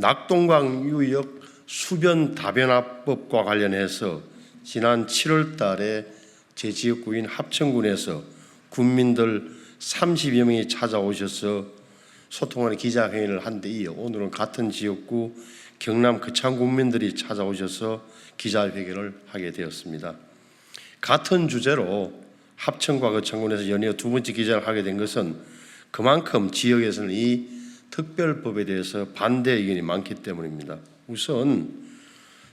낙동강 유역 수변 다변화법과 관련해서 지난 7월 달에 제 지역구인 합천군에서 군민들 30여 명이 찾아오셔서 소통하는 기자회견을 한데 이어 오늘은 같은 지역구 경남 거창 군민들이 찾아오셔서 기자회견을 하게 되었습니다. 같은 주제로 합천과 거창군에서 연이어 두 번째 기자를 하게 된 것은 그만큼 지역에서는 이 특별법에 대해서 반대 의견이 많기 때문입니다. 우선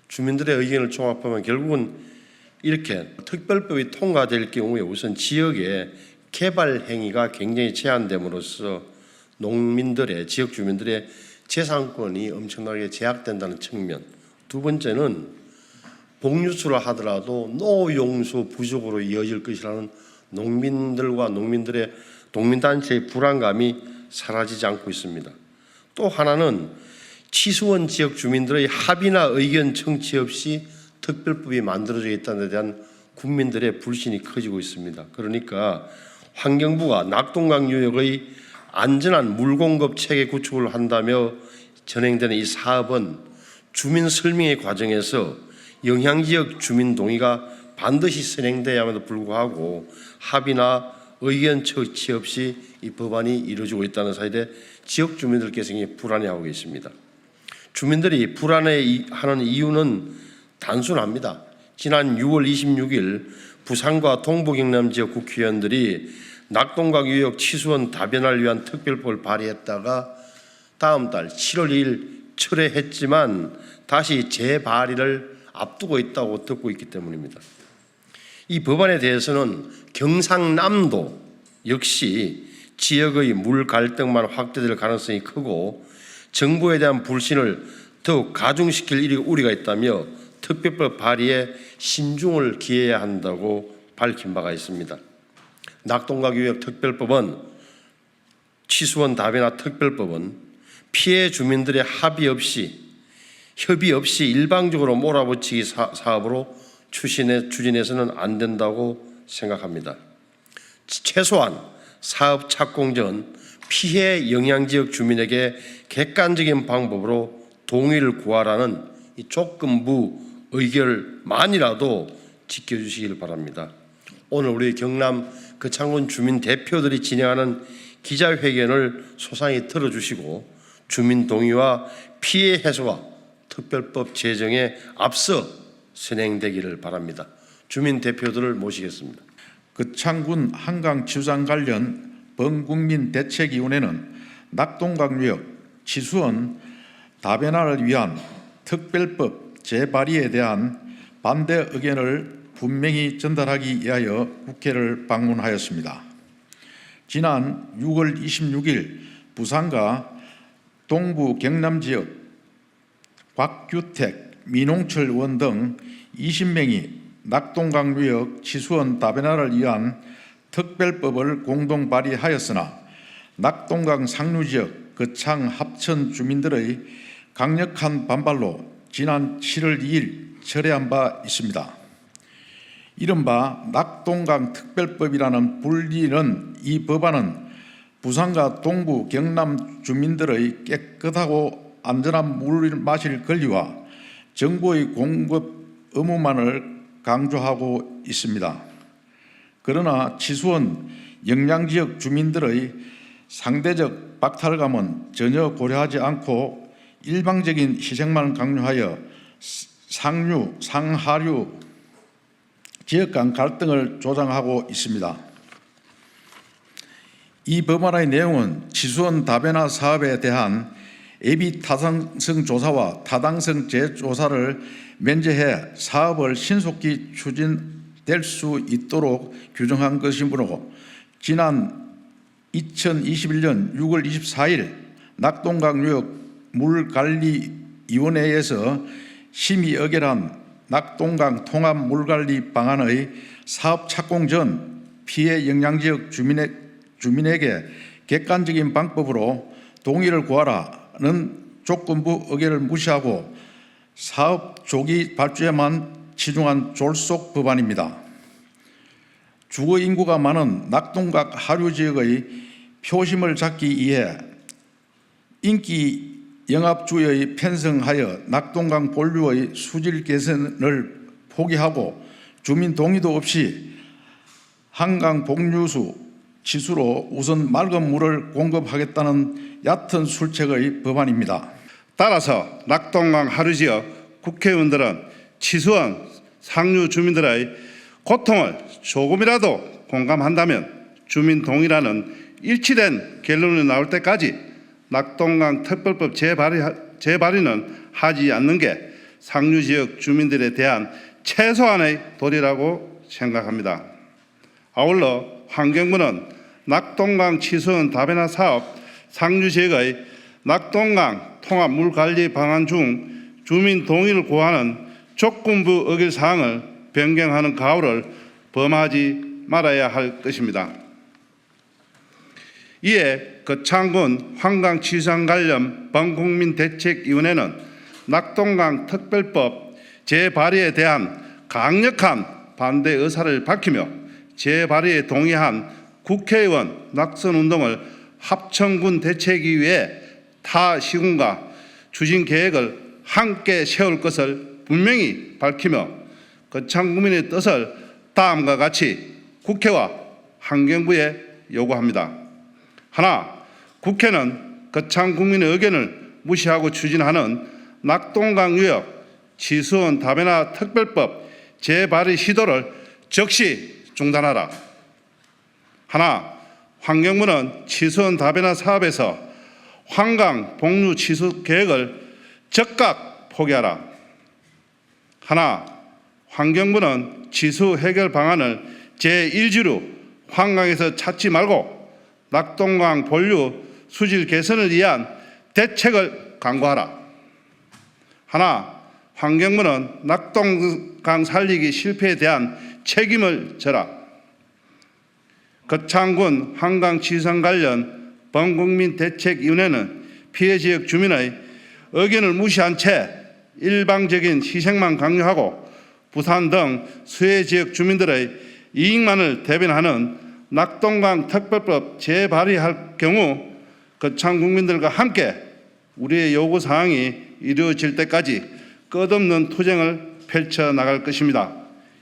주민들의 의견을 종합하면 결국은 이렇게 특별법이 통과될 경우에 우선 지역의 개발 행위가 굉장히 제한됨으로써 농민들의 지역 주민들의 재산권이 엄청나게 제약된다는 측면. 두 번째는 복류수를 하더라도 노용수 부족으로 이어질 것이라는 농민들과 농민들의 농민단체의 불안감이 사라지지 않고 있습니다. 또 하나는 치수원 지역 주민들의 합의나 의견 청취 없이 특별법이 만들어져 있다는 데 대한 국민들의 불신이 커지고 있습니다. 그러니까 환경부가 낙동강 유역의 안전한 물 공급 체계 구축을 한다며 진행되는 이 사업은 주민 설명의 과정에서 영향 지역 주민 동의가 반드시 선행돼야함에도 불구하고 합의나 의견 처치 없이 이 법안이 이루어지고 있다는 사실에 지역 주민들께서 불안해하고 계십니다. 주민들이 불안해하는 이유는 단순합니다. 지난 6월 26일 부산과 동부 경남 지역 국회의원들이 낙동강 유역 치수원 다변화를 위한 특별법을 발의했다가 다음 달 7월 2일 철회했지만 다시 재발의를 앞두고 있다고 듣고 있기 때문입니다. 이 법안에 대해서는 경상남도 역시 지역의 물 갈등만 확대될 가능성이 크고 정부에 대한 불신을 더욱 가중시킬 우리가 있다며 특별법 발의에 신중을 기해야 한다고 밝힌 바가 있습니다. 낙동강 유역 특별법은 치수원 다변화 특별법은 피해 주민들의 합의 없이 협의 없이 일방적으로 몰아붙이기 사, 사업으로 추진해 추진해서는 안 된다고 생각합니다. 최소한 사업 착공 전 피해 영향 지역 주민에게 객관적인 방법으로 동의를 구하라는 이 조건부 의결만이라도 지켜주시길 바랍니다. 오늘 우리 경남 거창군 주민 대표들이 진행하는 기자회견을 소상히 들어주시고 주민 동의와 피해 해소와 특별법 제정에 앞서 선행되기를 바랍니다. 주민 대표들을 모시겠습니다. 거창군 한강치유장 관련 범국민 대책위원회는 낙동강유역 치수원 다변화를 위한 특별법 재발의에 대한 반대 의견을 분명히 전달하기 위하여 국회를 방문하였습니다. 지난 6월 26일 부산과 동부 경남 지역 곽규택, 민홍철 의원 등 20명이 낙동강유역 치수원 다변화를 위한 특별법을 공동 발의하였으나 낙동강 상류지역 거창 합천 주민들의 강력한 반발로 지난 7월 2일 철회한 바 있습니다. 이른바 낙동강 특별법이라는 불리는 이 법안은 부산과 동부 경남 주민들의 깨끗하고 안전한 물을 마실 권리와 정부의 공급 의무만을 강조하고 있습니다. 그러나 치수원 영양 지역 주민들의 상대적 박탈감은 전혀 고려하지 않고 일방적인 희생만 강요하여 상류, 상하류 지역 간 갈등을 조장하고 있습니다. 이 법안의 내용은 치수원 다변화 사업에 대한 예비 타당성 조사와 타당성 재조사를 면제해 사업을 신속히 추진될 수 있도록 규정한 것이므로 지난 2021년 6월 24일 낙동강유역 물관리위원회에서 심의 의결한 낙동강 통합 물관리 방안의 사업 착공 전 피해 영향 지역 주민의, 주민에게 객관적인 방법으로 동의를 구하라 는 조건부 의결을 무시하고 사업 조기 발주에만 치중한 졸속 법안입니다. 주거 인구가 많은 낙동강 하류 지역의 표심을 잡기 위해 인기 영압주의 편성하여 낙동강 본류의 수질 개선을 포기하고 주민 동의도 없이 한강 복류수 치수로 우선 맑은 물을 공급하겠다는 얕은 술책의 법안입니다. 따라서 낙동강 하류 지역 국회의원들은 치수원 상류 주민들의 고통을 조금이라도 공감한다면 주민 동의라는 일치된 결론이 나올 때까지 낙동강 특별법 재발의, 재발의는 하지 않는 게 상류 지역 주민들에 대한 최소한의 도리라고 생각합니다. 아울러 환경부는 낙동강 치수원 다변화 사업 상류 지역의 낙동강 통합 물 관리 방안 중 주민 동의를 구하는 조건부 어길 사항을 변경하는 가오를 범하지 말아야 할 것입니다. 이에 거창군 환강 치수안 관련 범국민 대책위원회는 낙동강 특별법 재발의에 대한 강력한 반대 의사를 밝히며 재발의에 동의한 국회의원 낙선 운동을 합천군 대책위에 타 시군과 추진 계획을 함께 세울 것을 분명히 밝히며 거창구민의 뜻을 다음과 같이 국회와 환경부에 요구합니다. 하나, 국회는 거창국민의 의견을 무시하고 추진하는 낙동강 유역 치수원 다변화 특별법 재발의 시도를 즉시 중단하라. 하나, 환경부는 치수원 다변화 사업에서 환강 복류 치수 계획을 즉각 포기하라. 하나, 환경부는 치수 해결 방안을 제1지로 환강에서 찾지 말고 낙동강 본류 수질 개선을 위한 대책을 강구하라. 하나, 환경부는 낙동강 살리기 실패에 대한 책임을 져라. 거창군 한강 치상 관련 범국민 대책위원회는 피해 지역 주민의 의견을 무시한 채 일방적인 희생만 강요하고 부산 등 수해 지역 주민들의 이익만을 대변하는 낙동강 특별법 재발의할 경우 거창 국민들과 함께 우리의 요구 사항이 이루어질 때까지 끝없는 투쟁을 펼쳐 나갈 것입니다.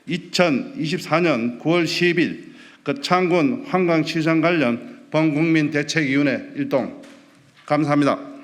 2024년 9월 10일 거창군 한강시장 관련 범국민 대책위원회 일동 감사합니다.